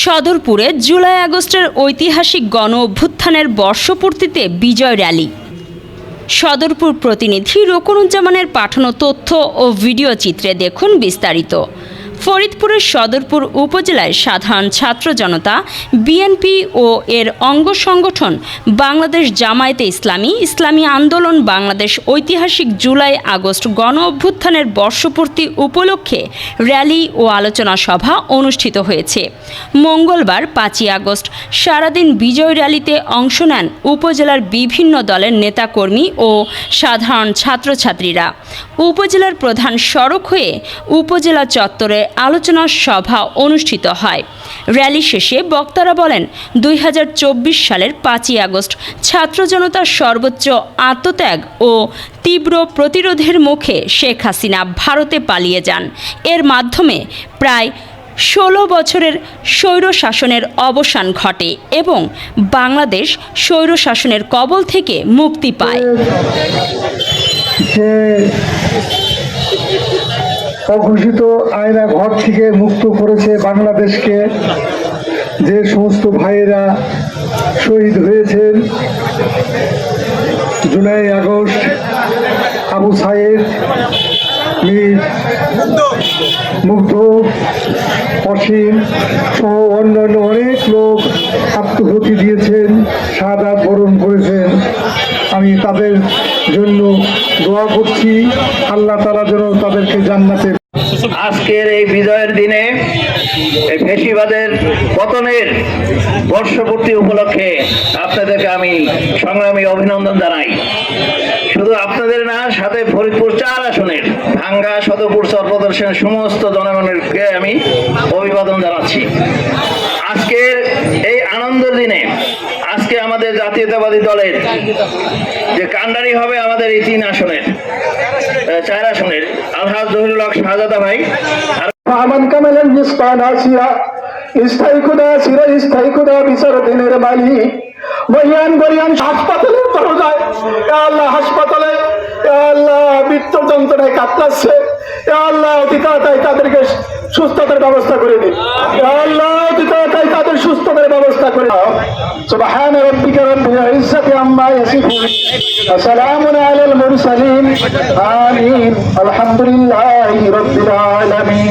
সদরপুরে জুলাই আগস্টের ঐতিহাসিক গণ অভ্যুত্থানের বর্ষপূর্তিতে বিজয় র্যালি। সদরপুর প্রতিনিধি রকুনুজ্জামানের পাঠানো তথ্য ও ভিডিও চিত্রে দেখুন বিস্তারিত। ফরিদপুরের সদরপুর উপজেলায় সাধারণ ছাত্র জনতা, বিএনপি ও এর অঙ্গ সংগঠন বাংলাদেশ জামায়াতে ইসলামী ইসলামী আন্দোলন বাংলাদেশ ঐতিহাসিক জুলাই আগস্ট গণ অভ্যুত্থানের বর্ষপূর্তি উপলক্ষে র্যালি ও আলোচনা সভা অনুষ্ঠিত হয়েছে। মঙ্গলবার পাঁচই আগস্ট সারাদিন বিজয় র্যালিতে অংশ নেন উপজেলার বিভিন্ন দলের নেতাকর্মী ও সাধারণ ছাত্রছাত্রীরা। উপজেলার প্রধান সড়ক হয়ে উপজেলা চত্বরে আলোচনা সভা অনুষ্ঠিত হয়। র্যালি শেষে বক্তারা বলেন, দুই হাজার চব্বিশ সালের পাঁচই আগস্ট ছাত্র জনতার সর্বোচ্চ আত্মত্যাগ ও তীব্র প্রতিরোধের মুখে শেখ হাসিনা ভারতে পালিয়ে যান। এর মাধ্যমে প্রায় ষোলো বছরের স্বৈর শাসনের অবসান ঘটে এবং বাংলাদেশ স্বৈর শাসনের কবল থেকে মুক্তি পায়। অঘোষিত আয়না ঘর থেকে মুক্ত করেছে বাংলাদেশকে। যে সমস্ত ভাইয়েরা শহীদ হয়েছেন, জুলাই আগস্ট আবু মীর মুগ্ধ, অসীম সহ অন্যান্য অনেক লোক আত্মহতি দিয়েছেন, সাদা বরণ করেছেন। আমি তাদের জন্য দোয়া করছি। আল্লাহ তালা যেন তাদেরকে জান্নাতে আজকের এই বিজয়ের দিনে ফেসিবাদের পতনের বর্ষপূর্তি উপলক্ষে আপনাদেরকে আমি সংগ্রামী অভিনন্দন জানাই। শুধু আপনাদের না, সাথে ফরিদপুর চার আসনের ভাঙ্গা সদরপুর সর্বদর্শনের সমস্ত জনগণেরকে আমি অভিবাদন জানাচ্ছি। আজকের এই আনন্দের দিনে আজকে আমাদের জাতীয়তাবাদী দলের যে কান্ডারি হবে আমাদের এই তিন আসনের চার আসনের আলহাজ জহিরুল হক শাহজাদা ভাই। নিস্পানা সিরা স্থায়ী খুদা স্থায়ী খুদা বিচার দিনের মালিক দরজায় আল্লাহ হাসপাতালে আল্লাহ মৃত্যু যন্ত্রণায় কাতরাচ্ছে আল্লাহ অতি তাড়াতাড়ি তাদেরকে সুস্থতার ব্যবস্থা করে দিন। আল্লাহ অতি তাড়াতাড়ি তাদের সুস্থতার ব্যবস্থা করে দাও سبحان ربك رب العزة عما يصفون. وسلام على المرسلين. آمين. الحمد لله رب العالمين.